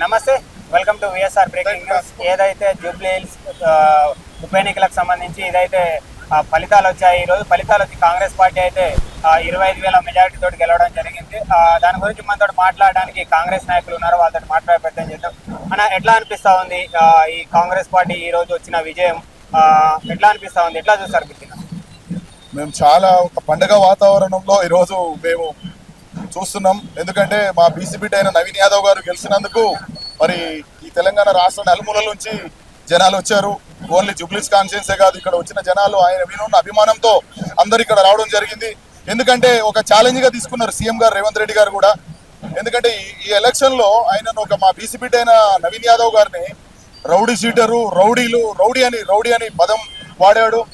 Namaste welcome to VSR breaking news ఏదైతే Jubilee hills ఉప ఎన్నికలకు సంబంధించి ఇదైతే ఫలితాలు వచ్చాయి. ఈ రోజు ఫలితాలు వచ్చి కాంగ్రెస్ పార్టీ అయితే ఇరవై ఐదు వేల మెజారిటీ తోటి గెలవడం జరిగింది. దాని గురించి మనతో మాట్లాడడానికి కాంగ్రెస్ నాయకులు ఉన్నారు. వాళ్ళతో మాట్లాడే ప్రయత్నం చేద్దాం. అన్న ఎట్లా అనిపిస్తా ఉంది ఈ కాంగ్రెస్ పార్టీ ఈ రోజు వచ్చిన విజయం? ఎట్లా అనిపిస్తా ఉంది? ఎట్లా చూస్తారు మేము చాలా ఒక పండగ వాతావరణంలో ఈరోజు మేము చూస్తున్నాం. ఎందుకంటే మా బీసీ అయిన నవీన్ యాదవ్ గారు గెలిచినందుకు మరి ఈ తెలంగాణ రాష్ట్ర నలుమూలల నుంచి జనాలు వచ్చారు. ఓన్లీ జుబ్లీస్ కాన్షియన్సే కాదు ఇక్కడ వచ్చిన జనాలు ఆయన వినున్న అభిమానంతో అందరు ఇక్కడ రావడం జరిగింది. ఎందుకంటే ఒక ఛాలెంజ్గా తీసుకున్నారు సీఎం గారు రేవంత్ రెడ్డి గారు కూడా. ఎందుకంటే ఈ- ఎలక్షన్లో ఎలక్షన్లో ఆయన ఒక మా బీసీ అయిన నవీన్ యాదవ్ గారిని రౌడీ షీటరు రౌడీలు రౌడీ అని రౌడీ అని పదం వాడాడు.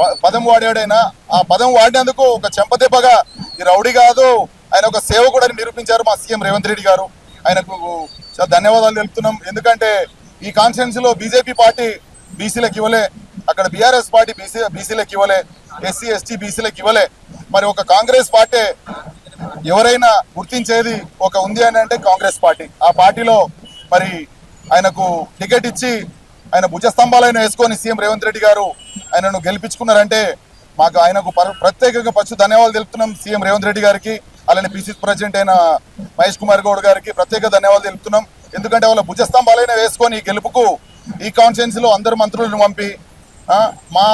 ప- పదం వాడాడైనా ఆ పదం వాడినందుకు ఒక చెంపదెబ్బగా ఈ రౌడీ కాదు ఆయన ఒక సేవకుడని నిరూపించారు మా సీఎం రేవంత్ రెడ్డి గారు. ఆయనకు చాలా ధన్యవాదాలు తెలుపుతున్నాం. ఎందుకంటే ఈ కాన్స్టిట్యున్సీ లో బీజేపీ పార్టీ బీసీలకు ఇవ్వలే అక్కడ బీఆర్ఎస్ పార్టీ బీసీ బీసీలకు ఇవ్వలే ఎస్సీ ఎస్టీ బీసీలకు ఇవ్వలే. మరి ఒక కాంగ్రెస్ పార్టీ ఎవరైనా గుర్తించేది ఒక ఉంది అని అంటే కాంగ్రెస్ పార్టీ. ఆ పార్టీలో మరి ఆయనకు టికెట్ ఇచ్చి ఆయన భుజస్తంభాలైన వేసుకొని సీఎం రేవంత్ రెడ్డి గారు ఆయనను గెలిపించుకున్నారంటే మాకు ఆయనకు ప్రత్యేకంగా పచ్చు ధన్యవాదాలు తెలుపుతున్నాం సీఎం రేవంత్ రెడ్డి గారికి. అలానే పిసిసి ప్రెసిడెంట్ అయిన మహేష్ కుమార్ గౌడ్ గారికి ప్రత్యేక ధన్యవాదాలు తెలుపుతున్నాం. ఎందుకంటే వాళ్ళ భుజస్తంభాలైన వేసుకొని గెలుపుకు ఈ కాన్ఫరెన్స్లో అందరు మంత్రులను పంపి మా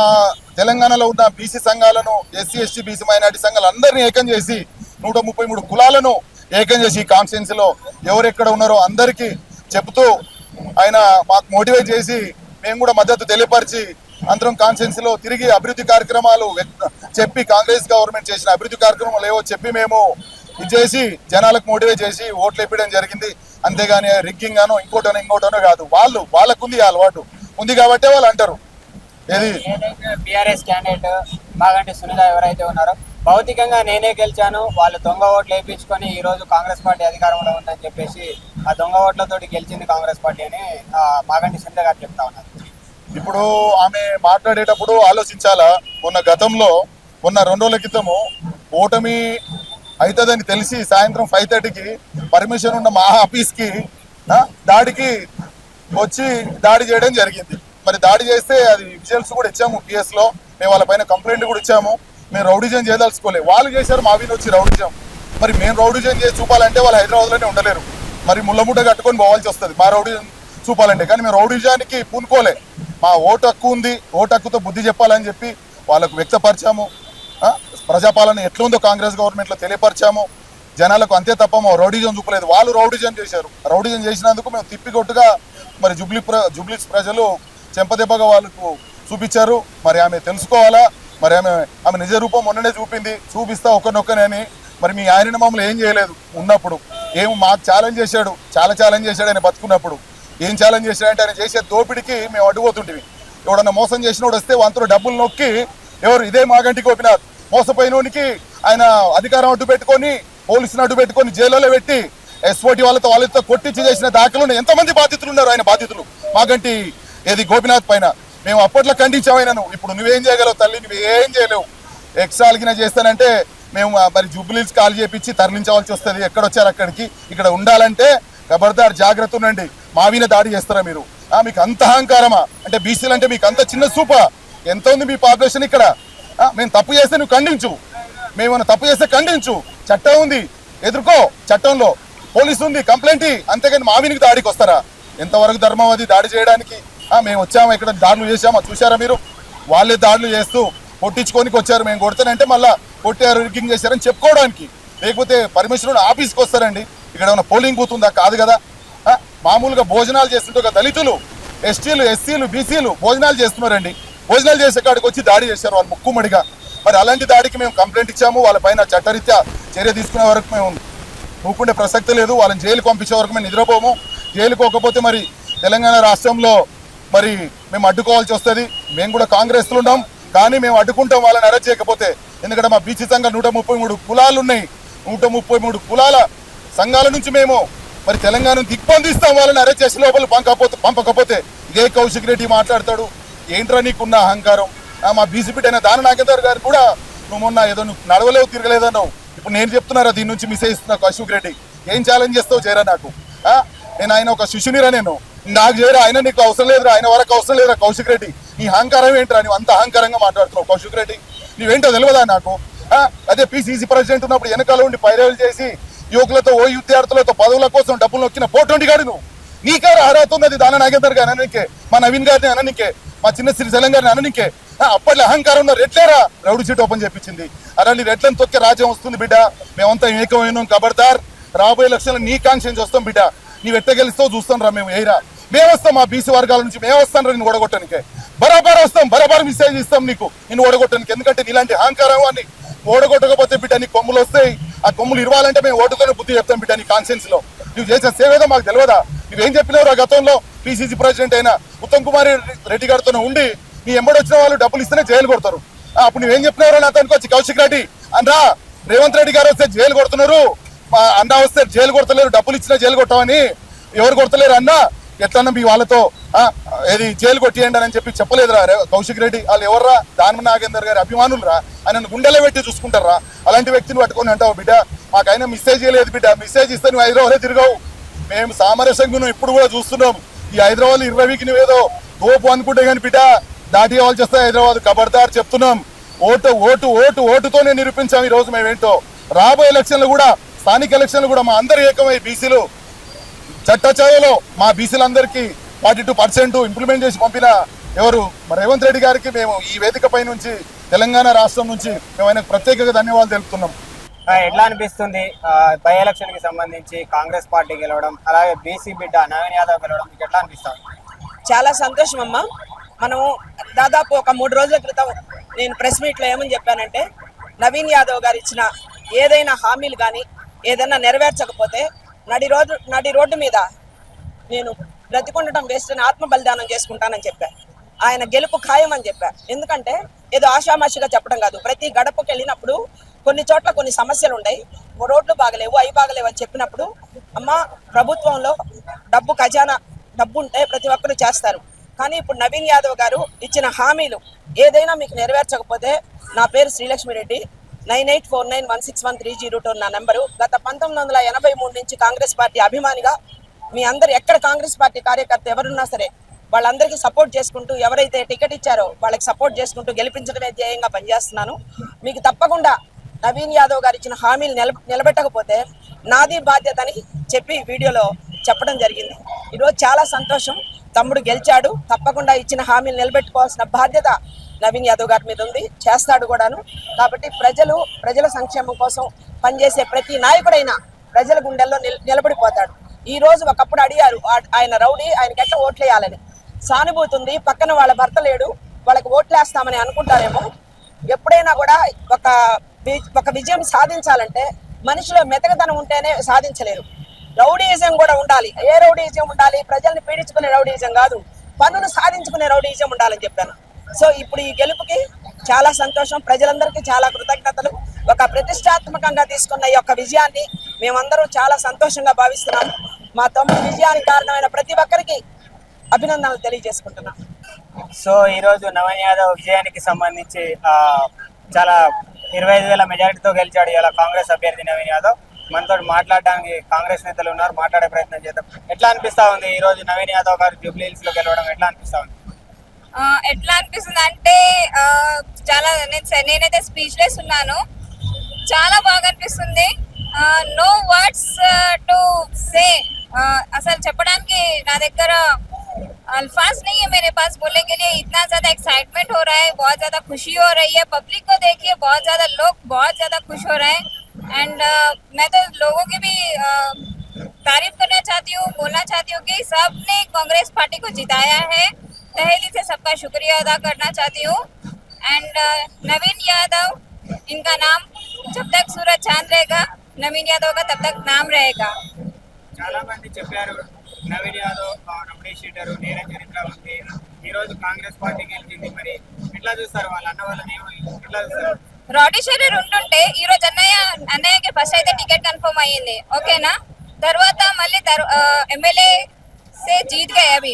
తెలంగాణలో ఉన్న బీసీ సంఘాలను ఎస్సీ ఎస్టీ బీసీ మైనార్టీ సంఘాలు అందరినీ ఏకం చేసి నూట ముప్పై మూడు కులాలను ఏకం చేసి ఈ కాన్స్టిట్యున్సీలో ఎవరెక్కడ ఉన్నారో అందరికీ చెప్తూ ఆయన మాకు మోటివేట్ చేసి మేము కూడా మద్దతు తెలియపరిచి అందరం కాన్స్టిట్యున్సీలో తిరిగి అభివృద్ధి కార్యక్రమాలు చెప్పి కాంగ్రెస్ గవర్నమెంట్ చేసిన అభివృద్ధి కార్యక్రమాలు ఏవో చెప్పి మేము ఇది చేసి జనాలకు మోటివేట్ చేసి ఓట్లు వేయడం జరిగింది. అంతేగాని రిగ్గింగ్ అను ఇంకోటనో ఇంకోటనో కాదు. వాళ్ళు వాళ్ళకుంది ఈ అలవాటు. ఉంది కాబట్టే వాళ్ళు అంటారు. ఏది? బీఆర్ఎస్ క్యాండిడేట్ మాగంటి సునీత ఎవరైతే ఉన్నారో భౌతికంగా నేనే గెలిచాను. వాళ్ళు దొంగ ఓట్లు వేయించుకొని ఈ రోజు కాంగ్రెస్ పార్టీ అధికారంలో ఉందని చెప్పేసి ఆ దొంగ ఓట్లతోటి గెలిచింది కాంగ్రెస్ పార్టీ అని ఆ, మాగంటి సునీత గారు చెప్తా ఉన్నారు. ఇప్పుడు ఆమె మాట్లాడేటప్పుడు ఆలోచించాలా? మొన్న గతంలో మొన్న రెండు రోజుల క్రితము ఓటమి అవుతుందని తెలిసి సాయంత్రం ఫైవ్ థర్టీకి పర్మిషన్ ఉన్న మా ఆఫీస్కి దాడికి వచ్చి దాడి చేయడం జరిగింది. మరి దాడి చేస్తే అది విజువల్స్ కూడా ఇచ్చాము పిఎస్లో మేము వాళ్ళ పైన కంప్లైంట్ కూడా ఇచ్చాము. మేము రౌడిజం చేయదలుచుకోలేదు వాళ్ళు చేశారు మా వీని వచ్చి రౌడిజం. మరి మేము రౌడిజం చేసి చూపాలంటే వాళ్ళు హైదరాబాద్లోనే ఉండలేరు. మరి ముళ్ళముట్ట కట్టుకొని పోవాల్సి వస్తుంది. మా రౌడిజం చూపాలంటే. కానీ మేము రౌడిజానికి పూనుకోలే. మా ఓటు హక్కు ఉంది ఓటు హక్కుతో బుద్ధి చెప్పాలని చెప్పి వాళ్ళకు వ్యక్తపరిచాము. ప్రజాపాలన ఎట్లుందో కాంగ్రెస్ గవర్నమెంట్లో తెలియపరిచాము. జనాలకు అంతే తప్ప మా రౌడిజం చూపలేదు. వాళ్ళు రౌడిజం చేశారు. రౌడిజం చేసినందుకు మేము తిప్పికొట్టుగా మరి జుబ్లీ ప్ర జుబ్లీస్ ప్రజలు చెంపదెబ్బగా వాళ్ళకు చూపించారు. మరి ఆమె తెలుసుకోవాలా? మరి ఆమె ఆమె నిజ రూపం మొన్ననే చూపింది. చూపిస్తా ఒకరినొక్కనని మరి మీ ఆయన మమ్మల్ని ఏం చేయలేదు. ఉన్నప్పుడు ఏం మాకు ఛాలెంజ్ చేశాడు. చాలా ఛాలెంజ్ చేశాడు ఆయన బతుకున్నప్పుడు. ఏం ఛాలెంజ్ చేసినాయంటే ఆయన చేసే దోపిడికి మేము అడ్డుపోతుంటివి ఎవడన్నా మోసం చేసినోడు వస్తే వంతులు డబ్బులు నొక్కి ఎవరు ఇదే మాగంటి గోపినాథ్ మోసపోయినోనికి ఆయన అధికారం అడ్డు పెట్టుకొని పోలీసుని అడ్డు పెట్టుకొని జైల్లో పెట్టి ఎస్ఓటి వాళ్ళతో వాళ్ళతో కొట్టించి చేసిన దాఖలు ఎంతమంది బాధితులు ఉన్నారు ఆయన బాధితులు? మాగంటి ఏది గోపినాథ్ పైన? మేము అప్పట్లో ఖండించామైనాను. ఇప్పుడు నువ్వేం చేయగలవు తల్లి నువ్వేం చేయలేవు. ఎక్స్ట్రాల్గిన చేస్తానంటే మేము మరి జూబ్లీస్ కాల్ చేపించి తరలించవలసి వస్తుంది. ఎక్కడొచ్చారు అక్కడికి? ఇక్కడ ఉండాలంటే ఖబర్దార్ జాగ్రత్త ఉండండి. మావిన దాడి చేస్తారా మీరు? ఆ, మీకు అంత అహంకారమా? అంటే బీసీలు అంటే మీకు అంత చిన్న సూప? ఎంత ఉంది మీ పాపులేషన్ ఇక్కడ? మేము తప్పు చేస్తే నువ్వు ఖండించు. మేమన్నా తప్పు చేస్తే ఖండించు. చట్టం ఉంది. ఎదుర్కో. చట్టంలో పోలీసు ఉంది. కంప్లైంట్ ఇయ్యి. అంతేగాని మావినికి దాడికి వస్తారా? ఎంతవరకు ధర్మం అది? దాడి చేయడానికి? మేము వచ్చాము? ఇక్కడ దాడులు చేసామా చూసారా మీరు? వాళ్ళే దాడులు చేస్తూ కొట్టించుకోనికి వచ్చారు. మేము కొడతానంటే మళ్ళీ కొట్టారు రిగ్గింగ్ చేశారని చెప్పుకోవడానికి. లేకపోతే పర్మిషన్ ఆఫీస్కి వస్తారండి. ఇక్కడ ఏమైనా పోలింగ్ బూత్ ఉందా? కాదు కదా. మామూలుగా భోజనాలు చేస్తుంటే ఒక దళితులు ఎస్టీలు ఎస్సీలు బీసీలు భోజనాలు చేస్తున్నారండి. భోజనాలు చేసే కాడికి వచ్చి దాడి చేశారు వాళ్ళు ముక్కుమడిగా. మరి అలాంటి దాడికి మేము కంప్లైంట్ ఇచ్చాము. వాళ్ళ పైన చట్టరీత్యా చర్య తీసుకునే వరకు మేము ఊకుండే ప్రసక్తి లేదు. వాళ్ళని జైలుకి పంపించే వరకు మేము నిద్రపోము. జైలు పోకపోతే మరి తెలంగాణ రాష్ట్రంలో మరి మేము అడ్డుకోవాల్సి వస్తుంది. మేము కూడా కాంగ్రెస్లో ఉన్నాం. కానీ మేము అడ్డుకుంటాం వాళ్ళని అరెస్ట్ చేయకపోతే. ఎందుకంటే మా బీసీ సంఘం నూట ముప్పై మూడు కులాలు ఉన్నాయి. నూట ముప్పై మూడు కులాల సంఘాల నుంచి మేము మరి తెలంగాణను దిగ్బంధిస్తాం వాళ్ళని అరెస్ట్ చేసి లోపల పంపకపోతే పంపకపోతే ఇదే కౌశిక్ రెడ్డి మాట్లాడతాడు. ఏంట్రా నీకున్న అహంకారం? మా బీసీపీ అయిన దాని నాగేందర్ గారు కూడా నువ్వు మొన్న ఏదో నువ్వు నడవలేవు తిరగలేదన్నావు. ఇప్పుడు నేను చెప్తున్నారా దీని నుంచి మిస్ అయిస్తున్నావు కౌశిక్ రెడ్డి? ఏం ఛాలెంజ్ చేస్తావు చేరా నాకు? ఆ? నేను ఆయన ఒక శిష్యునిరా నేను. నాకు చేయరా ఆయన నీకు అవసరం లేదురా ఆయన వరకు అవసరం లేదురా కౌశిక్ రెడ్డి. నీ అహంకారం ఏంట్రా? నువ్వు అంత అహంకారంగా మాట్లాడుతున్నావు కౌశిక్ రెడ్డి. నువ్వేంటో తెలియదా నాకు? అదే పిసిసి ప్రెసిడెంట్ ఉన్నప్పుడు వెనకాల ఉండి పైరవులు చేసి యువకులతో ఓ విద్యార్థులతో పదవుల కోసం డబ్బులు నొక్కిన పోటీ గారు నువ్వు నీకే అర్హత ఉన్నది దాని నాగేందర్ గారు అననికే మా నవీన్ గారిని అననికే మా చిన్న శ్రీశైలం గారిని అననికే. అప్పట్లో అహంకారం ఉన్న రెట్లేరా రౌడీ సీట్ ఓపెన్ చేపించింది. అలాంటి రెట్లను తొక్కే రాజ్యం వస్తుంది బిడ్డ. మేమంతా ఏకమైనాం కబడతార్. రాబోయే ఎలక్షన్లో నీ కాంక్షన్స్ వస్తాం బిడ్డ. నీవు ఎట్ట గెలిస్తావు చూస్తాం రా మేము ఏరా. మేము వస్తాం మా బీసీ వర్గాల నుంచి మేము వస్తాం రా నేను ఓడగొట్టడానికి బరాబర్ వస్తాం బరాబర్ మిసేజ్ ఇస్తాం నీకు. నేను ఓడగొట్టడానికి ఎందుకంటే నీలాంటి అహంకారం అని ఓడగొట్టకపోతే బిడ్డ నీ కొమ్ములు వస్తాయి. ఆ కొమ్ములు ఇవ్వాలంటే మేము ఓటుకొని బుద్ధి చెప్తాం బిడ్డ నీ కాన్సెన్స్లో. నువ్వు చేసిన సేవ ఏదో మాకు తెలియదా నువ్వేం చెప్పినావు గతంలో? పిసిసి ప్రెసిడెంట్ అయిన ఉత్తమ్ కుమార్ రెడ్డి గారితో ఉండి నీ ఎంబడి వచ్చిన వాళ్ళు డబ్బులు ఇస్తేనే జైలు కొడతారు. ఆ, అప్పుడు నువ్వేం చెప్పినావు నా తనకు వచ్చి కౌశిక్ రెడ్డి? అన్నా రేవంత్ రెడ్డి గారు వస్తే జైలు కొడుతున్నారు. అందా వస్తే జైలు కొడతలేరు డబ్బులు ఇచ్చినా జైలు కొట్టమని. ఎవరు కొడతలేరు అన్నా? ఎట్లన్నా మీ వాళ్ళతో ఏది జైలు కొట్టియండి అని చెప్పి చెప్పలేదురా. కౌశిక్ రెడ్డి వాళ్ళు ఎవర్రా? దానమ నాగేందర్ గారి అభిమానులురా? ఆయన గుండెలో పెట్టి చూసుకుంటారా? అలాంటి వ్యక్తిని పట్టుకొని అంటావు బిడ్డ. మాకైనా మెసేజ్ చేయలేదు బిడ్డ. మెసేజ్ ఇస్తే నువ్వు హైదరాబాద్ తిరగవు. మేము సామరస్యంగా ఇప్పుడు కూడా చూస్తున్నాం. ఈ హైదరాబాద్ ఇరవైకి నువ్వేదో తోపు అనుకుంటే కానీ బిడ్డ దాటి వాళ్ళు చేస్తే హైదరాబాద్ కబర్దార్ చెప్తున్నాం. ఓటు ఓటు ఓటు ఓటుతోనే నిరూపించాం ఈ రోజు మేమేంటో. రాబోయే ఎలక్షన్లు కూడా స్థానిక ఎలక్షన్లు కూడా మా అందరు ఏకమై బీసీలు చట్ట చదువులో మా బీసీలందరికీ ఫార్టీ టూ పర్సెంట్ ఇంప్లిమెంట్ చేసి పంపిన ఎవరు? మరి రేవంత్ రెడ్డి గారికి మేము ఈ వేదిక పై నుంచి తెలంగాణ రాష్ట్రం నుంచి మేము ఆయనకు ప్రత్యేకంగా ధన్యవాదాలు తెలుపుతున్నాం. ఎట్లా అనిపిస్తుంది? బై ఎలక్షన్కి సంబంధించి కాంగ్రెస్ పార్టీ గెలవడం అలాగే బీసీ బిడ్డ నవీన్ యాదవ్ గెలవడం మీకు ఎట్లా అనిపిస్తుంది? చాలా సంతోషం అమ్మా మనము దాదాపు ఒక మూడు రోజుల క్రితం నేను ప్రెస్ మీట్లో ఏమని చెప్పానంటే నవీన్ యాదవ్ గారు ఇచ్చిన ఏదైనా హామీలు కానీ ఏదైనా నెరవేర్చకపోతే నడి రోడ్డు నడి రోడ్డు మీద నేను బ్రతికుండటం వేస్ట్ అని ఆత్మ బలిదానం చేసుకుంటానని చెప్పా. ఆయన గెలుపు ఖాయం అని చెప్పా. ఎందుకంటే ఏదో ఆషామాషిగా చెప్పడం కాదు. ప్రతి గడపకు వెళ్ళినప్పుడు కొన్ని చోట్ల కొన్ని సమస్యలు ఉన్నాయి రోడ్లు బాగలేవు అవి బాగలేవు అని చెప్పినప్పుడు అమ్మ ప్రభుత్వంలో డబ్బు ఖజానా డబ్బు ఉంటే ప్రతి ఒక్కరు చేస్తారు. కానీ ఇప్పుడు నవీన్ యాదవ్ గారు ఇచ్చిన హామీలు ఏదైనా మీకు నెరవేర్చకపోతే నా పేరు Srilakshmi Reddy nine eight four nine one six one three zero two నా నెంబరు. గత పంతొమ్మిది వందల ఎనభై మూడు నుంచి కాంగ్రెస్ పార్టీ అభిమానిగా మీ అందరు ఎక్కడ కాంగ్రెస్ పార్టీ కార్యకర్త ఎవరున్నా సరే వాళ్ళందరికీ సపోర్ట్ చేసుకుంటూ ఎవరైతే టికెట్ ఇచ్చారో వాళ్ళకి సపోర్ట్ చేసుకుంటూ గెలిపించడమే ధ్యేయంగా పనిచేస్తున్నాను. మీకు తప్పకుండా నవీన్ యాదవ్ గారు ఇచ్చిన హామీలు నిల నిలబెట్టకపోతే నాది బాధ్యత అని చెప్పి వీడియోలో చెప్పడం జరిగింది. ఈరోజు చాలా సంతోషం. తమ్ముడు గెలిచాడు. తప్పకుండా ఇచ్చిన హామీలు నిలబెట్టుకోవాల్సిన బాధ్యత నవీన్ యాదవ్ గారి మీద ఉంది. చేస్తాడు కూడాను. కాబట్టి ప్రజలు ప్రజల సంక్షేమం కోసం పనిచేసే ప్రతి నాయకుడైనా ప్రజల గుండెల్లో నిల- నిలబడిపోతాడు. ఈ రోజు ఒకప్పుడు అడిగారు ఆయన రౌడీ ఆయనకి ఎట్లా ఓట్లేయాలని. సానుభూతి ఉంది పక్కన వాళ్ళ భర్త లేడు వాళ్ళకి ఓట్లేస్తామని అనుకుంటారేమో. ఎప్పుడైనా కూడా ఒక ఒక విజయం సాధించాలంటే మనిషిలో మెతకదనం ఉంటేనే సాధించలేరు. రౌడీయిజం కూడా ఉండాలి. ఏ రౌడీయిజం ఉండాలి? ప్రజల్ని పీడించుకునే రౌడీయిజం కాదు. పనులు సాధించుకునే రౌడీయిజం ఉండాలని చెప్పాను. సో ఇప్పుడు ఈ గెలుపుకి చాలా సంతోషం. ప్రజలందరికీ చాలా కృతజ్ఞతలు. ఒక ప్రతిష్టాత్మకంగా తీసుకున్న ఈ యొక్క విజయాన్ని మేమందరం చాలా సంతోషంగా భావిస్తున్నాం. మా తమ్ముడు విజయానికి కారణమైన ప్రతి ఒక్కరికి అభినందనలు తెలియజేసుకుంటున్నాం. సో ఈ రోజు యాదవ్ విజయానికి సంబంధించి చాలా ఇరవై ఐదు వేల మెజారిటీతో గెలిచాడు ఇలా కాంగ్రెస్ అభ్యర్థి నవీన్ యాదవ్. మనతో మాట్లాడడానికి కాంగ్రెస్ నేతలు ఉన్నారు మాట్లాడే ప్రయత్నం చేద్దాం. ఎట్లా అనిపిస్తా ఉంది ఈ రోజు నవీన్ యాదవ్ గారు జూబ్లీ లో గెలవడం ఎట్లా అనిపిస్తా ఉంది? ఎట్లా అనిపిస్తుంది అంటే ఆ, చాలా నేను స- నేనైతే స్పీచ్లెస్ ఉన్నాను చాలా బాగా అనిపిస్తుంది నో వర్డ్స్ టు సే అసలు చెప్పడానికి నా దగ్గర अल्फाज नहीं है मेरे पास बोलने के लिए इतना ज्यादा एक्साइटमेंट हो रहा है बहुत ज्यादा खुशी हो रही है पब्लिक को देखिए बहुत ज्यादा लोग बहुत ज्यादा खुश हो रहे हैं एंड मैं तो लोगों की भी uh, तारीफ करना चाहती हूँ बोलना चाहती हूँ कि सबने कांग्रेस पार्टी को जिताया है तहे दिल से सबका शुक्रिया अदा करना चाहती हूँ एंड नवीन यादव इनका नाम जब तक सूरज चांद रहेगा नवीन यादव का तब तक नाम रहेगा చాలా మంది చెప్పారు నవీన్ యాదవ్ ఆ, రమణి షీటరు నేర చరిత్ర ఉంది ఈ రోజు కాంగ్రెస్ పార్టీ గెలిచింది మరి ఎట్లా చూస్తారు వాళ్ళ అన్న వాళ్ళని ఏమో- ఎట్లా చూస్తారు రౌడీ షరీర్ ఉంటుంటే ఈ రోజు అన్నయ్య అన్నయ్యకి ఫస్ట్ అయితే టికెట్ కన్ఫర్మ్ అయ్యింది ఓకేనా తర్వాత మళ్ళీ एमएलए से जीत गए अभी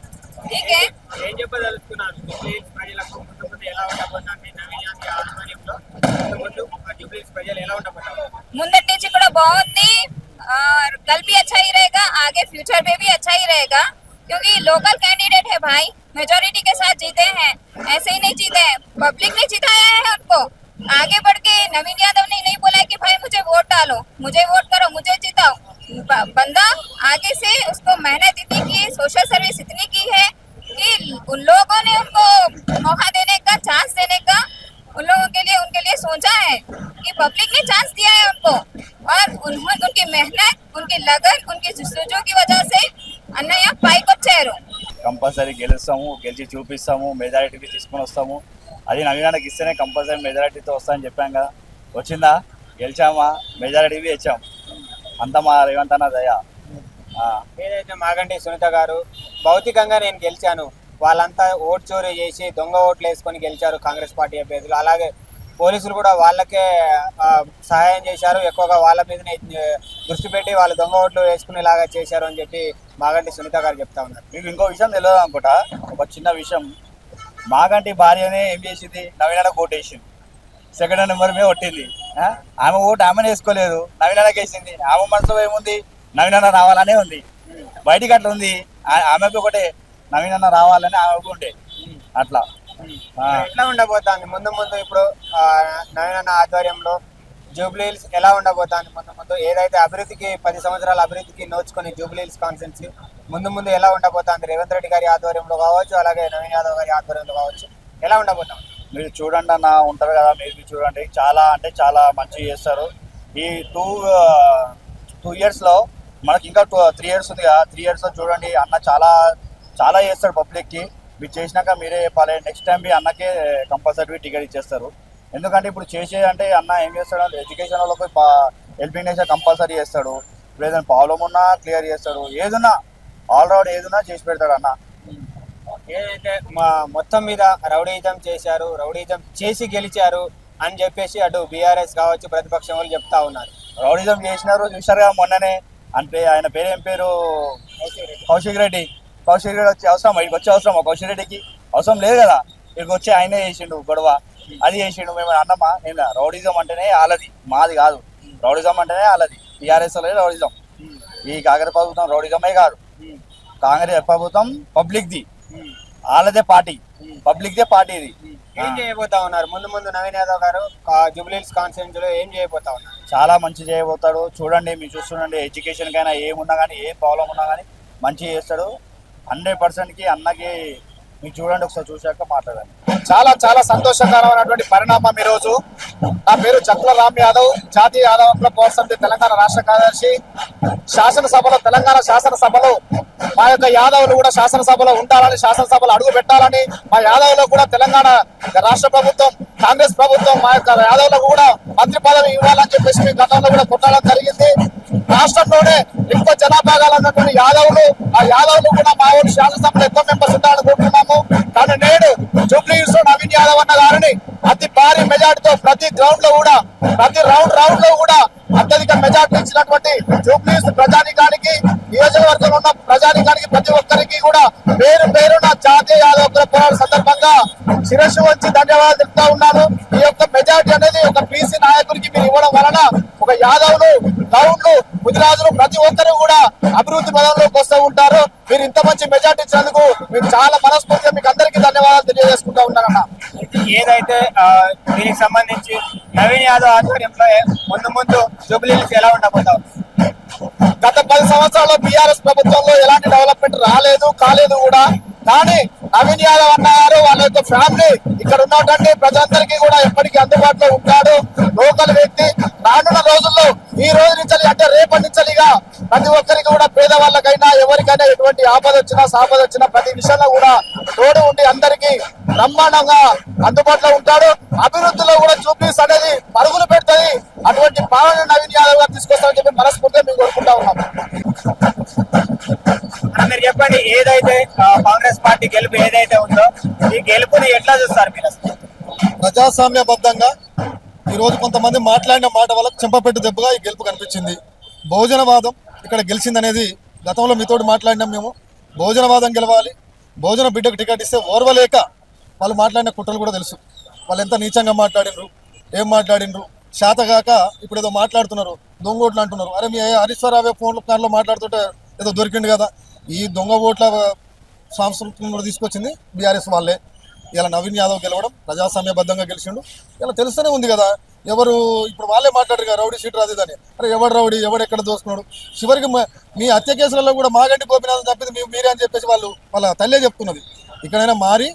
ఏం చెప్పదలుచుకున్నారు జూబ్లీహిల్స్ ప్రజలకు ముందు ముందు ఎలా ఉండబోతుంది నవీన్ యాదవ్ ఆధ్వర్యంలో ముందు ముందు జూబ్లీహిల్స్ ప్రజలు ఎలా ఉండబోతారు ముందటి నుంచి కూడా బాగుంది और कल भी अच्छा ही रहेगा आगे फ्यूचर में भी अच्छा ही रहेगा क्योंकि लोकल कैंडिडेट है भाई मेजोरिटी के साथ जीते हैं ऐसे ही नहीं जीते हैं पब्लिक ने जिताया है उनको आगे बढ़ के नवीन यादव ने नहीं बोला है कि भाई मुझे वोट डालो मुझे वोट करो मुझे जिताओ ब- बंदा आगे से उसको मेहनत इतनी की सोशल सर्विस इतनी की है कि उन लोगों ने उनको मौका देने का चांस देने का उन लोगों के लिए उनके लिए सोचा है कि पब्लिक ने चांस दिया है उनको और उन्होंने उनकी मेहनत उनकी लगन उनकी जस्तुजू की वजह से అన్నయ్య పైకి వచ్చారు కంపల్సరీ గెలుస్తాము గెలిచి చూపిస్తాము మెజారిటీ తీసుకొని వస్తాము అది నవీనానికి ఇస్తేనే కంపల్సరీ మెజారిటీతో వస్తామని చెప్పాం కదా వచ్చిందా గెలిచామా మెజారిటీ తెచ్చాం అంత మా రేవంత్ అన్న దయ. ఏదైతే మాగంటి సునీత గారు భౌతికంగా నేను గెలిచాను. వాళ్ళంతా ఓట్ చోరీ చేసి దొంగ ఓట్లు వేసుకొని గెలిచారు కాంగ్రెస్ పార్టీ అభ్యర్థులు. అలాగే పోలీసులు కూడా వాళ్ళకే సహాయం చేశారు. ఎక్కువగా వాళ్ళ మీదనే ఆ, దృష్టి పెట్టి వాళ్ళు దొంగ ఓట్లు వేసుకునేలాగా చేశారు అని చెప్పి మాగంటి సునీత గారు చెప్తా ఉన్నారు. మీకు ఇంకో విషయం తెలియదు అనుకుంటా. ఒక చిన్న విషయం. మాగంటి భార్యనే ఏం చేసింది? నవీనానికి ఓటు వేసింది సెకండ్ నెంబర్ మీద కొట్టింది. ఆమె ఓటు ఆమెను వేసుకోలేదు. నవీనానికి వేసింది. ఆమె మనసులో ఏముంది? నవీన రావాలనే ఉంది. బయటికి అట్లా ఉంది. ఆమెకు ఒకటే నవీన రావాలని ఆమెకు ఉండే అట్లా. ఎట్లా ఉండబోతోంది? ముందు ముందు ఇప్పుడు నవీన ఆధ్వర్యంలో జూబ్లీహిల్స్ ఎలా ఉండబోతోంది? ముందు ముందు ఏదైతే అభివృద్ధికి పది సంవత్సరాల అభివృద్ధికి నోచుకొని జూబ్లీహిల్స్ కాన్స్టెన్సీ ముందు ముందు ఎలా ఉండబోతోంది? రేవంత్ రెడ్డి గారి ఆధ్వర్యంలో కావచ్చు అలాగే నవీన్ యాదవ్ గారి ఆధ్వర్యంలో కావచ్చు ఎలా ఉండబోతోంది? మీరు చూడండి అన్న ఉంటారు కదా మీరు మీరు చూడండి. చాలా అంటే చాలా మంచిగా చేస్తారు. ఈ టూ టూ ఇయర్స్లో మనకి ఇంకా టూ త్రీ ఇయర్స్ ఉంది కదా. త్రీ ఇయర్స్లో చూడండి అన్న చాలా చాలా చేస్తాడు పబ్లిక్కి మీరు చేసినాక మీరే చెప్పాలి. నెక్స్ట్ టైం మీ అన్నకే కంపల్సరీ టికెట్ ఇచ్చేస్తారు. ఎందుకంటే ఇప్పుడు చేసే అంటే అన్న ఏం చేస్తాడు ఎడ్యుకేషన్ వాళ్ళకి హెల్పింగ్ కంపల్సరీ చేస్తాడు. ఇప్పుడు ఏదైనా ప్రాబ్లం ఉన్నా క్లియర్ చేస్తాడు. ఏదున్నా ఆల్రౌండ్ ఏదన్నా చేసి పెడతాడు అన్న. ఏదైతే మా మొత్తం మీద రౌడీజం చేశారు రౌడీజం చేసి గెలిచారు అని చెప్పేసి అటు బీఆర్ఎస్ కావచ్చు ప్రతిపక్షం వాళ్ళు చెప్తా ఉన్నారు. రౌడిజం చేసినారు చూసారుగా మొన్ననే. అంటే ఆయన పేరు ఏం పేరు? కౌశిక్ రెడ్డి. కౌశిక్ రెడ్డి. వచ్చి అవసరం ఇక్కడికి వచ్చే అవసరం కౌశిక్ రెడ్డికి అవసరం లేదు కదా. ఇక్కడికి వచ్చి ఆయనే చేసిండు గొడవ. అది చేసిండు మేము అన్నమా? నేను రౌడిజం అంటేనే వాళ్ళది మాది కాదు. రౌడిజం అంటేనే వాళ్ళది టీఆర్ఎస్ వాళ్ళది రౌడిజం. ఈ కాంగ్రెస్ ప్రభుత్వం రౌడిజమే కాదు. కాంగ్రెస్ ప్రభుత్వం పబ్లిక్ది. వాళ్ళదే పార్టీ. పబ్లిక్దే పార్టీ ఇది. ఏం చేయబోతా ఉన్నారు? ముందు ముందు నవీన్ యాదవ్ గారు కాన్స్టిట్యూన్స్లో ఏం చేయబోతా ఉన్నారు? చాలా మంచి చేయబోతాడు. చూడండి మీరు చూస్తుండండి ఎడ్యుకేషన్ కైనా ఏమున్నా కానీ ఏ ప్రాబ్లం ఉన్నా కానీ మంచి చేస్తాడు. హండ్రెడ్ పర్సెంట్కి అన్నకి మీరు చూడండి ఒకసారి చూశాక మాట్లాడండి. చాలా చాలా సంతోషకరమైనటువంటి పరిణామం ఈ రోజు నా పేరు చక్ల రామ్ యాదవ్. జాతీయ యాదవ్ సమితి తెలంగాణ రాష్ట్ర కార్యదర్శి. శాసనసభలో తెలంగాణ శాసనసభలో మా యొక్క యాదవులు కూడా శాసనసభలో ఉండాలని శాసనసభలో అడుగు పెట్టాలని మా యాదవులకు కూడా తెలంగాణ రాష్ట్ర ప్రభుత్వం కాంగ్రెస్ ప్రభుత్వం మా యొక్క యాదవులకు కూడా మంత్రి పదవి ఇవ్వాలని చెప్పేసి మీ గతంలో కూడా కొట్టడం జరిగింది. రాష్ట్రంలోనే ఎక్కువ జనాభా ఉన్నటువంటి యాదవులు ఆ యాదవులు కూడా మా ఊరు శాసనసభలో ఎక్కువ మెంబర్స్ ఉండాలనుకుంటున్నాము కానీ నేడు జూబ్లీస్ నవీన్ యాదవ్ అన్న గారిని అతి భారీ మెజార్టీతో ప్రతి గ్రౌండ్లో కూడా ప్రతి రౌండ్ రౌండ్లో కూడా అత్యధిక మెజార్టీ ఇచ్చినటువంటి జూబ్లీస్ ప్రజానికానికి నియోజకవర్గంలో ఉన్న ప్రజా ప్రజానికానికి ప్రతి ఒక్కరికి కూడా పేరు పేరున జాతీయ యాదవ్ పోరాట సందర్భంగా శిరస్సు వచ్చి ధన్యవాదాలు చెప్తా ఉన్నాను. ఈ యొక్క మెజార్టీ అనేది ఒక బీసీ నాయకుడికి మీరు ఇవ్వడం వలన ఒక యాదవ్లు గౌండ్లు ముదిరాజులు ప్రతి ఒక్కరు కూడా అభివృద్ధి పదంలోకి వస్తూ ఉంటారు. మీరు ఇంత మంచి మెజార్టీ ఇచ్చినందుకు మీకు చాలా మనస్ఫూర్తిగా మీకు అందరికీ ధన్యవాదాలు తెలియజేసుకుంటా ఉన్నానన్న. ఏదైతే దీనికి సంబంధించి నవీన్ యాదవ్ ఆధ్వర్యంలో ముందు ముందు జూబ్లీహిల్స్ ఎలా ఉండబోతావు? పది సంవత్సరాల్లో బీఆర్ఎస్ ప్రభుత్వంలో ఎలాంటి డెవలప్మెంట్ రాలేదు కాలేదు కూడా. కానీ నవీన్ యాదవ్ అన్నారు వాళ్ళ యొక్క ఫ్యామిలీ ఇక్కడ ఉన్నటువంటి ప్రజలందరికీ కూడా ఎప్పటికీ అందుబాటులో ఉంటాడు. లోకల్ వ్యక్తి రానున్న రోజుల్లో రోజు నుంచి అంటే రేపటి నుంచిగా ప్రతి ఒక్కరికి కూడా పేదవాళ్ళకైనా ఎవరికైనా ఎటువంటి ఆపద వచ్చినా సాపద వచ్చినా ప్రతి విషయంలో కూడా తోడు ఉండి అందరికీ బ్రహ్మాండంగా అందుబాటులో ఉంటాడు. అభివృద్ధిలో కూడా చూపిస్ అనేది పరుగులు పెడుతుంది. అటువంటి పాలన నవీన్ యాదవ్ గారు తీసుకొస్తామని చెప్పి మనస్ఫూర్తిగా మేము కోరుకుంటా ఉన్నాం. మరి చెప్పండి ఏదైతే కాంగ్రెస్ పార్టీ గెలుపు ఏదైతే ఉందో ఈ గెలుపు ఎట్లా చూస్తారు మీరు ప్రజాస్వామ్యబద్ధంగా ఈరోజు కొంతమంది మాట్లాడిన మాట వల్ల చెంపపెట్టు దెబ్బగా ఈ గెలుపు కనిపించింది. భోజనవాదం ఇక్కడ గెలిచిందనేది గతంలో మీతోటి మాట్లాడినాం మేము. భోజనవాదం గెలవాలి. భోజన బిడ్డకు టికెట్ ఇస్తే ఓర్వలేక వాళ్ళు మాట్లాడిన కుట్రలు కూడా తెలుసు. వాళ్ళు ఎంత నీచంగా మాట్లాడినరు ఏం మాట్లాడినరు. శాతగాక ఇప్పుడు ఏదో మాట్లాడుతున్నారు దొంగ ఓట్లు అంటున్నారు. అరే మీ హరీశ్వరరావే ఫోన్ కార్లో మాట్లాడుతుంటే ఏదో దొరికింది కదా. ఈ దొంగ ఓట్ల సంస్కృతిని కూడా తీసుకొచ్చింది బీఆర్ఎస్ వాళ్ళే. ఇలా నవీన్ యాదవ్ గెలవడం ప్రజాస్వామ్యబద్ధంగా గెలిచిండు. ఇలా తెలుస్తూనే ఉంది కదా ఎవరు ఇప్పుడు వాళ్ళే మాట్లాడరు కదా రౌడీ సీట్ రాదు అరే ఎవడు రౌడీ ఎవడు ఎక్కడ దోసుకున్నాడు చివరికి మీ హత్య కేసులలో కూడా మాగంటి గోపినాథ్ తప్పింది మీరే అని చెప్పేసి వాళ్ళు వాళ్ళ తల్లే చెప్తున్నది ఇక్కడైనా మారి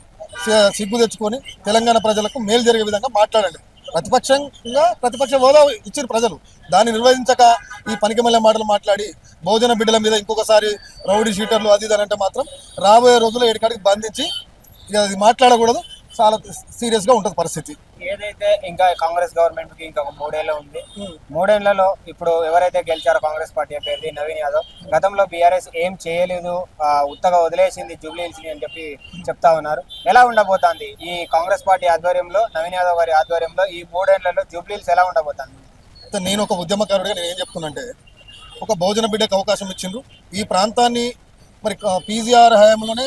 సిగ్గు తెచ్చుకొని తెలంగాణ ప్రజలకు మేలు జరిగే విధంగా మాట్లాడండి. ప్రతిపక్షంగా ప్రతిపక్ష హోదా ఇచ్చిన ప్రజలు. దాన్ని నిర్వహించక ఈ పనికిమల్లె మాటలు మాట్లాడి భోజన బిడ్డల మీద ఇంకొకసారి రౌడీ షీటర్లు అది ఇది అంటే మాత్రం రాబోయే రోజుల్లో ఎక్కడికి బంధించి ఇక అది మాట్లాడకూడదు. చాలా సీరియస్గా ఉంటుంది పరిస్థితి. ఏదైతే ఇంకా కాంగ్రెస్ గవర్నమెంట్కి ఇంకా ఒక మూడేళ్ళు ఉంది. మూడేళ్ళలో ఇప్పుడు ఎవరైతే గెలిచారో కాంగ్రెస్ పార్టీ అభ్యర్థి నవీన్ యాదవ్. గతంలో బీఆర్ఎస్ ఏం చేయలేదు ఉత్తగా వదిలేసింది జూబ్లీ హిల్స్ని అని చెప్పి చెప్తా ఉన్నారు. ఎలా ఉండబోతోంది? ఈ కాంగ్రెస్ పార్టీ ఆధ్వర్యంలో నవీన్ యాదవ్ గారి ఆధ్వర్యంలో ఈ మూడేళ్ళలో జూబ్లీ హిల్స్ ఎలా ఉండబోతోంది? నేను ఒక ఉద్యమకారుడిగా నేను ఏం చెప్తున్నంటే ఒక భోజన బిడ్డకు అవకాశం ఇచ్చిండ్రు. ఈ ప్రాంతాన్ని మరి పీజీఆర్ హయాంలోనే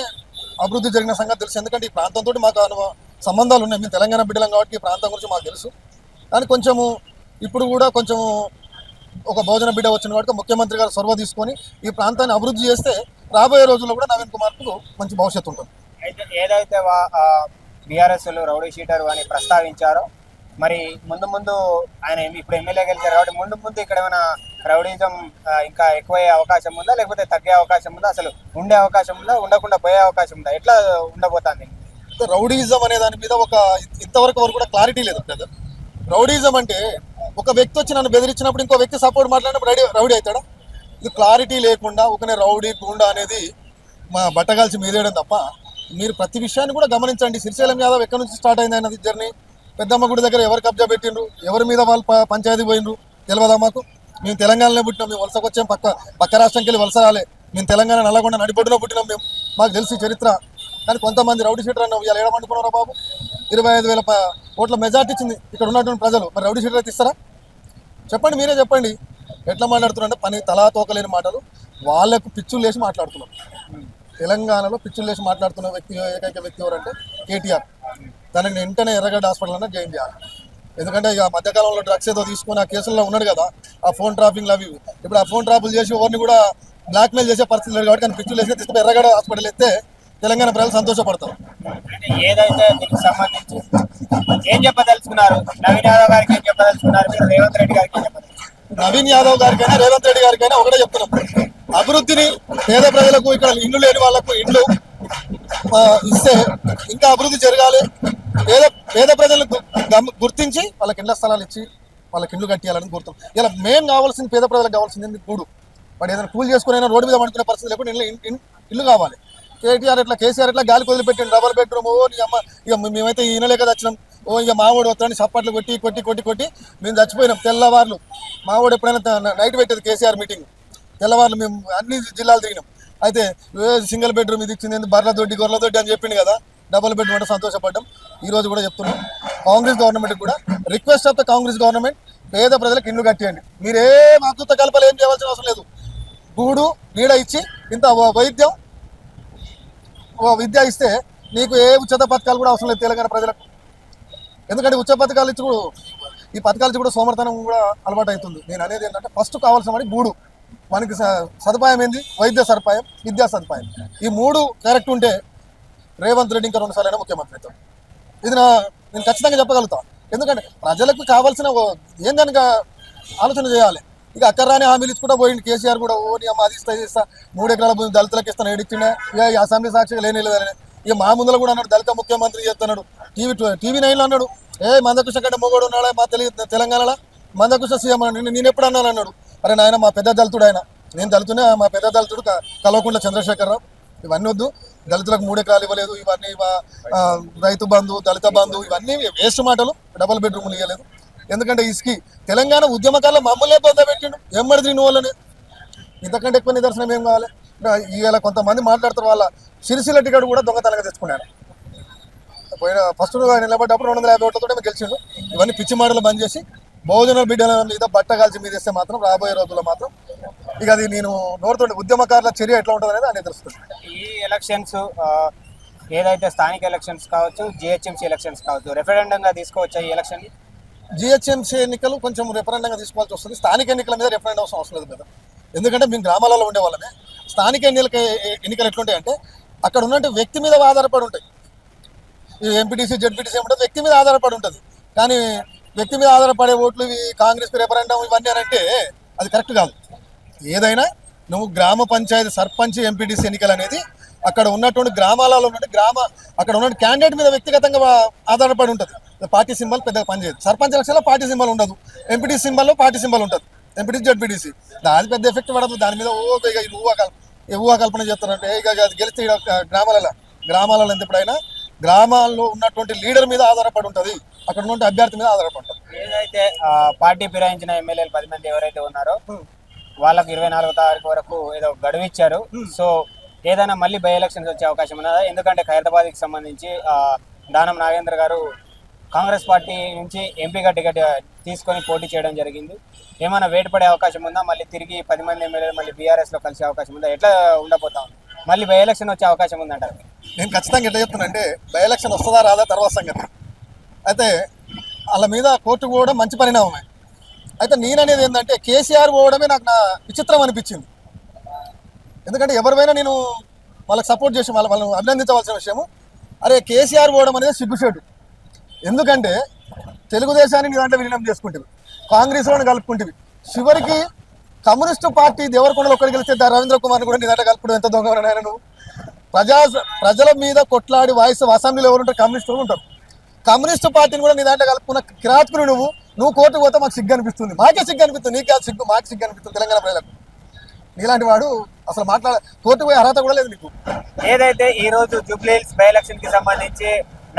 అభివృద్ధి జరిగిన సంగతి తెలుసు. ఎందుకంటే ఈ ప్రాంతంతో మాకు అనుభవ- సంబంధాలు ఉన్నాయి. మేము తెలంగాణ బిడ్డలం కాబట్టి ఈ ప్రాంతం గురించి మాకు తెలుసు. కానీ కొంచెము ఇప్పుడు కూడా కొంచెము ఒక భోజన బిడ్డ వచ్చిన కాబట్టి ముఖ్యమంత్రి గారు చొరవ తీసుకొని ఈ ప్రాంతాన్ని అభివృద్ధి చేస్తే రాబోయే రోజుల్లో కూడా నవీన్ కుమార్కు మంచి భవిష్యత్తు ఉంటుంది. అయితే ఏదైతే బీఆర్ఎస్ రౌడీ షీటర్ అని ప్రస్తావించారో మరి ముందు ముందు ఆయన ఇప్పుడు ఎమ్మెల్యే గెలిచారు కాబట్టి ముందు ముందు ఇక్కడ ఏమైనా రౌడీజం ఇంకా ఎక్కువయ్యే అవకాశం ఉందా? లేకపోతే తగ్గే అవకాశం ఉందా? అసలు ఉండే అవకాశం ఉందా? ఉండకుండా పోయే అవకాశం ఉందా? ఎట్లా ఉండబోతుంది? రౌడీజం అనే దాని మీద ఒక ఇంతవరకు వరకు కూడా క్లారిటీ లేదు బ్రదర్ రౌడీజం అంటే ఒక వ్యక్తి వచ్చి నన్ను బెదిరించినప్పుడు ఇంకో వ్యక్తి సపోర్ట్ మాట్లాడినప్పుడు రౌడీ రౌడీ అవుతాడా? ఇది క్లారిటీ లేకుండా ఒకనే రౌడీ గుండా అనేది మా బట్టగాల్చి మీదేయడం తప్ప మీరు ప్రతి విషయాన్ని కూడా గమనించండి. శ్రీశైలం యాదవ్ ఎక్కడి నుంచి స్టార్ట్ అయింది అన్నది జర్నీ? పెద్దమ్మ గుడి దగ్గర ఎవరు కబ్జా పెట్టిండ్రు? ఎవరి మీద వాళ్ళు పంచాయతీ పోయిండ్రు? తెలియదా మాకు? మేము తెలంగాణలో పుట్టినాం మేము వలసకు వచ్చాం పక్క పక్క రాష్ట్రంకి వెళ్ళి వలస రాలే. మేము తెలంగాణ నల్లగొండ నడిబొడ్డులో పుట్టినాం మేము. మాకు తెలిసి చరిత్ర. కానీ కొంతమంది రౌడీ షీటర్ అన్న ఇవాళ ఏడమంటున్నారా బాబు? ఇరవై ఐదు వేల ఓట్ల మెజార్టీ ఇచ్చింది ఇక్కడ ఉన్నటువంటి ప్రజలు. మరి రౌడీ షీటర్ అయితే ఇస్తారా? చెప్పండి మీరే చెప్పండి. ఎట్లా మాట్లాడుతున్నారంటే పని తలా తోకలేని మాటలు. వాళ్ళకు పిచ్చులు లేచి మాట్లాడుతున్నారు తెలంగాణలో పిచ్చులు లేసి మాట్లాడుతున్న వ్యక్తి ఏకైక వ్యక్తి ఎవరంటే కేటీఆర్. దానికి వెంటనే ఎర్రగడ్డ హాస్పిటల్ అన్న జాయిన్ చేయాలి. ఎందుకంటే ఇక మధ్యకాలంలో డ్రగ్స్ ఏదో తీసుకుని ఆ కేసుల్లో ఉన్నాడు కదా ఆ ఫోన్ ట్రాపింగ్ అవి. ఇప్పుడు ఆ ఫోన్ ట్రాపులు చేసి ఎవరిని కూడా బ్లాక్మెయిల్ చేసే పరిస్థితి లేదు కాబట్టి కానీ పిచ్చులు వేసి తీసుకుని ఎర్రగడ్డ హాస్పిటల్ ఎత్తే తెలంగాణ ప్రజలు సంతోషపడతారు. ఏదైతే దీనికి సంబంధించి ఏం చెప్పదలుచుకున్నారు? నవీన్ యాదవ్ గారికి ఏం చెప్పదలుచుకున్నారు? మీరు రేవంత్ రెడ్డి గారికి నవీన్ యాదవ్ గారికైనా రేవంత్ రెడ్డి గారికైనా ఒకటే చెప్తున్నాం. అభివృద్ధిని పేద ప్రజలకు ఇక్కడ ఇండ్లు లేని వాళ్ళకు ఇండ్లు ఇస్తే ఇంకా అభివృద్ధి జరగాలి. పేద పేద ప్రజలకు గుర్తించి వాళ్ళకి ఇళ్ళ స్థలాలు ఇచ్చి వాళ్ళకి ఇండ్లు కట్టియాలని కోరుతాం. ఇలా మెయిన్ కావాల్సింది పేద ప్రజలకు కావాల్సింది గూడు వాడు ఏదైనా కూలి చేసుకుని రోడ్డు మీద పడుకునే పరిస్థితి లేకుండా ఇల్లు ఇల్లు కావాలి. కేటీఆర్ ఇట్లా కేసీఆర్ ఇట్లా గాలి వదిలిపెట్టిండు? Double bedroom. ఓ నీ అమ్మ ఇక మేమైతే ఈయనలేక చచ్చినాం. ఓ ఇక మావాడు వస్తాడని చప్పట్లు కొట్టి కొట్టి కొట్టి కొట్టి మేము చచ్చిపోయినాం. తెల్లవార్లు. మావాడు ఎప్పుడైనా నైట్ పెట్టేది కేసీఆర్ మీటింగ్. తెల్లవార్లు మేము అన్ని జిల్లాలు తిరిగినాం. అయితే సింగిల్ బెడ్రూమ్ ఇది ఇచ్చింది బర్ల దొడ్డి గొర్రెల దొడ్డి అని చెప్పింది కదా. డబుల్ బెడ్రూమ్ అంటే సంతోషపడ్డాం. ఈ రోజు కూడా చెప్తున్నాం. కాంగ్రెస్ గవర్నమెంట్ కూడా request of the Congress government పేద ప్రజలకు ఇండ్లు కట్టేయండి. మీరే ఏ అద్భుత కల్పలు ఏం చేయవలసిన అవసరం లేదు. గూడు నీడ ఇచ్చి ఇంత వైద్యం విద్య ఇస్తే నీకు ఏ ఉచిత పథకాలు కూడా అవసరం లేదు తెలంగాణ ప్రజలకు. ఎందుకంటే ఉచిత పథకాలు ఇచ్చి కూడా ఈ పథకాలు ఇచ్చి కూడా సోమర్థనం కూడా అలవాటు అవుతుంది నేను అనేది ఏంటంటే ఫస్ట్ కావాల్సిన వాడి గూడు. మనకి స- సదుపాయం ఏంది? వైద్య సదుపాయం విద్యా సదుపాయం. ఈ మూడు కరెక్ట్ ఉంటే రేవంత్ రెడ్డి ఇంకా రెండుసార్లు అయినా ముఖ్యమంత్రి ఇది నా నేను ఖచ్చితంగా చెప్పగలుగుతా. ఎందుకంటే ప్రజలకు కావాల్సిన ఏం కనుక ఆలోచన చేయాలి? ఇక అక్కర్రాని హామీలు ఇచ్చుకుంటా పోయింది కేసీఆర్ కూడా ఓ నీ అమ్మ అది ఇస్తా ఇస్తా. మూడు ఎకరాల భూమి దళితులకు ఇస్తాను ఏడిచ్చిండే ఇక ఈ అసెంబ్లీ సాక్షిగా లేని లేదని ఇక మా ముందర కూడా అన్నాడు దళిత ముఖ్యమంత్రి చేస్తున్నాడు. టీవీ టీవీ నైన్లో అన్నాడు ఏ మందకృష్ణ కంటే మొగోడు ఉన్నాడా? మా తెలంగాణలో. మందకృష్ణ సీఎం అన్నాడు నేను ఎప్పుడు అన్నాను అన్నాడు అరే నాయన మా పెద్ద దళితుడు ఆయన. నేను దళితునే మా పెద్ద దళితుడు కలవకుండా కల్వకుంట్ల చంద్రశేఖరరావు ఇవన్నీ వద్దు. దళితులకు మూడు ఎకరాలు ఇవ్వలేదు. ఇవన్నీ రైతు బంధు దళిత బంధు ఇవన్నీ వేస్ట్ మాటలు. డబల్ బెడ్రూమ్లు ఇవ్వలేదు. ఎందుకంటే ఇసుకి తెలంగాణ ఉద్యమకాల్లో మమ్మల్నే పొంద పెట్టిండు. ఎమ్మడి తిని వాళ్ళని ఇంతకంటే ఎక్కువ నిదర్శనం ఏం కావాలి? ఇవాళ కొంతమంది మాట్లాడుతారు వాళ్ళ సిరిసిల టికెట్ కూడా దొంగతనంగా తెచ్చుకున్నాను పోయిన ఫస్ట్ నిలబడ్డప్పుడు రెండు వందల యాభై ఓట్లతో మేము గెలిచిండు. ఇవన్నీ పిచ్చి మాటలు బంద్ చేసి బహుజన బిడ్డల మీద బట్ట కాల్చి మీద ఇస్తే మాత్రం రాబోయే రోజుల్లో మాత్రం ఇక అది నేను నోరుతుండే ఉద్యమకారుల చర్య ఎట్లా ఉంటుంది అనేది ఆయన తెలుస్తుంది ఈ ఎలక్షన్స్ ఏదైతే స్థానిక ఎలక్షన్స్ కావచ్చు జిహెచ్ఎంసీ ఎలక్షన్స్ కావచ్చు రెఫరెండంగా తీసుకోవచ్చా ఈ ఎలక్షన్ జిహెచ్ఎంసీ ఎన్నికలు కొంచెం రెఫరెండంగా తీసుకోవాల్సి వస్తుంది. స్థానిక ఎన్నికల మీద రెఫరెండం అవసరం అవసరం లేదు కదా ఎందుకంటే మేము గ్రామాలలో ఉండే వాళ్ళమే. స్థానిక ఎన్నికల ఎన్నికలు ఎట్లుంటాయి అంటే అక్కడ ఉన్నట్టు వ్యక్తి మీద ఆధారపడి ఉంటాయి. ఈ ఎంపీటీసీ జడ్పీటీసీ ఏమంటే వ్యక్తి మీద ఆధారపడి ఉంటుంది. కానీ వ్యక్తి మీద ఆధారపడే ఓట్లు కాంగ్రెస్ రెఫరెండం ఇవన్నీ అని అంటే అది కరెక్ట్ కాదు. ఏదైనా నువ్వు గ్రామ పంచాయతీ సర్పంచ్ ఎంపీటీసీ ఎన్నికలు అనేది అక్కడ ఉన్నటువంటి గ్రామాలలో ఉన్నటువంటి గ్రామ అక్కడ ఉన్న క్యాండిడేట్ మీద వ్యక్తిగతంగా ఆధారపడి ఉంటుంది. పార్టీ సింబల్ పెద్దగా పనిచేయదు. సర్పంచ్ ఎలక్షన్లో పార్టీ సింబల్ ఉండదు. ఎంపీటీ సింబల్లో పార్టీ సింబల్ ఉంటుంది. MPT ZPTC. దాని పెద్ద ఎఫెక్ట్ పడదు. దాని మీద ఓ ఇక ఇది ఊహా కల్పన ఊహా కల్పన చేస్తారంటే ఇక అది గెలిస్తే ఒక గ్రామాలలో గ్రామాలలో ఎంత ఎప్పుడైనా గ్రామాల్లో ఉన్నటువంటి లీడర్ మీద ఆధారపడి ఉంటుంది. అక్కడ ఉన్న అభ్యర్థి మీద ఆధారపడి ఉంటుంది. ఏదైతే పార్టీ ఫిరాయించిన ఎమ్మెల్యేలు పది మంది ఎవరైతే ఉన్నారో వాళ్ళకు ఇరవై నాలుగో తారీఖు వరకు ఏదో గడువు ఇచ్చారు. సో ఏదైనా మళ్ళీ బై ఎలక్షన్స్ వచ్చే అవకాశం ఉన్నదా? ఎందుకంటే ఖైరతాబాద్కి సంబంధించి ఆ, దానం నాగేంద్ర గారు కాంగ్రెస్ పార్టీ నుంచి ఎంపీగా టికెట్ తీసుకొని పోటీ చేయడం జరిగింది. ఏమైనా వేటు పడే అవకాశం ఉందా? మళ్ళీ తిరిగి పది మంది ఎమ్మెల్యేలు మళ్ళీ బీఆర్ఎస్లో కలిసే అవకాశం ఉందా? ఎట్లా ఉండబోతా ఉంది? మళ్ళీ బై ఎలక్షన్ వచ్చే అవకాశం ఉందంటారు నేను ఖచ్చితంగా ఎట్లా చెప్తున్నానంటే బై ఎలక్షన్ వస్తుందా రాదా తర్వాత సంగతి అయితే వాళ్ళ మీద కోర్టు పోవడం మంచి పరిణామమే. అయితే నేను అనేది ఏంటంటే కేసీఆర్ పోవడమే నాకు నా విచిత్రం అనిపించింది. ఎందుకంటే ఎవరివైనా నేను వాళ్ళకి సపోర్ట్ చేసి వాళ్ళ వాళ్ళని అభినందించవలసిన విషయము అరే కేసీఆర్ పోవడం అనేది సిగ్గుచేటు. ఎందుకంటే తెలుగుదేశాన్ని నీ దాంట్లో విలీనం చేసుకుంటుంది కాంగ్రెస్లోని కలుపుకుంటుంది చివరికి కమ్యూనిస్టు పార్టీ దేవరకొండలో ఒక్కడికి గెలిస్తే రవీంద్ర కుమార్ కూడా నీ దాంట్లో ఎంత దొంగ ప్రజా ప్రజల మీద కొట్లాడి వాయిస్ అసెంబ్లీలో ఎవరు ఉంటారు? కమ్యూనిస్టులు ఉంటారు. కమ్యూనిస్టు పార్టీని కూడా నీ దాంట్లో కలుపుకున్న కిరాతకులు నువ్వు. నువ్వు కోర్టు పోతే మాకు సిగ్గు అనిపిస్తుంది. మాకే సిగ్గు అనిపిస్తుంది. నీకే సిగ్గు మాకు సిగ్గు అనిపిస్తుంది తెలంగాణ ప్రజలకు. నీలాంటి వాడు అసలు మాట్లాడ కోర్టుకు పోయే అర్హత కూడా లేదు నీకు. ఏదైతే ఈ రోజు జూబ్లీహిల్స్ బై ఎలక్షన్కి సంబంధించి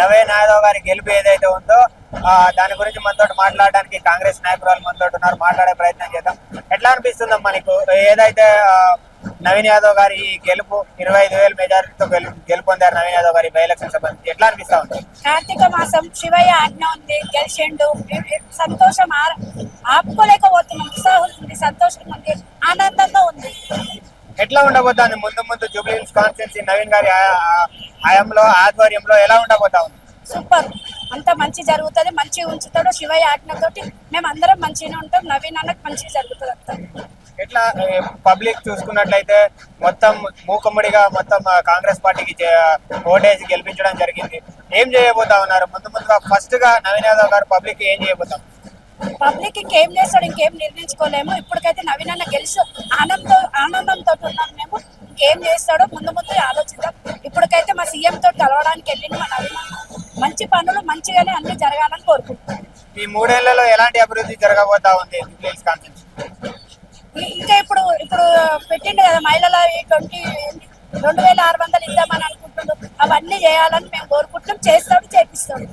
నవీన్ యాదవ్ గారి గెలుపు ఏదైతే ఉందో ఆ, దాని గురించి మనతో మాట్లాడడానికి కాంగ్రెస్ నాయకురాలు మనతో ఉన్నారు. మాట్లాడే ప్రయత్నం చేద్దాం. ఎట్లా అనిపిస్తుందమ్మా మనకు ఏదైతే నవీన్ యాదవ్ గారి గెలుపు ఇరవై ఐదు వేల మెజారిటీతో గెలుపు గెలుపొందారు నవీన్ యాదవ్ గారి బై ఎలక్షన్ సంబంధించి ఎట్లా అనిపిస్తా ఉంది? కార్తీక మాసం శివయ్య ఆజ్ఞ ఉంది గెలిచిండు. సంతోషం ఆ- ఆపుకోలేకపోతున్నాం. ఉత్సాహం ఉంది సంతోషం ఉంది ఆనందంగా ఉంది. ఎట్లా ఉండబోతోంది ముందు ముందు జూబ్లీహిల్స్ కాన్స్టిట్యున్సీ నవీన్ గారి హయాంలో ఆధ్వర్యంలో ఎలా ఉండబోతా ఉంది? సూపర్. అంత మంచి జరుగుతుంది మంచిగా ఉంచుతాడు. శివయ్య ఆజ్ఞతోటి మేము అందరం మంచిగానే ఉంటాం. నవీన్ అన్నకు మంచిగా జరుగుతుంది అంతా. ఎట్లా పబ్లిక్ చూసుకున్నట్లయితే మొత్తం మూకమ్మడిగా మొత్తం కాంగ్రెస్ పార్టీకి ఓటేసి గెలిపించడం జరిగింది. ఏం చేయబోతా ఉన్నారు? ముందు ముందుగా ఫస్ట్గా నవీన్ యాదవ్ గారు పబ్లిక్ ఏం చేయబోతాం పబ్లిక్ ఇంకేం చేస్తాడు ఇంకేం నిర్ణయించుకోలేము. ఇప్పటికైతే నవీన్ అన్న గెలిచి ఆనందంతో ఆనందంతో ఉన్నాం మేము. ఇంకేం చేస్తాడో ముందు ముందు ఆలోచిద్దాం. ఇప్పటికైతే మా సీఎం తోటి కలవడానికి వెళ్ళింది మా నవీన్ మంచి పనులు మంచిగానే అన్ని జరగాలని కోరుకుంటున్నాం. ఈ మూడేళ్ళలో ఎలాంటి అభివృద్ధి జరగబోతా ఉంది ఇంకా ఇప్పుడు ఇప్పుడు పెట్టిండు కదా మహిళల ట్వంటీ రెండు వేల ఆరు వందలు ఇద్దామని అనుకుంటున్నాడు అవన్నీ చేయాలని మేము కోరుకుంటున్నాం. చేస్తాడు చేపిస్తాడు.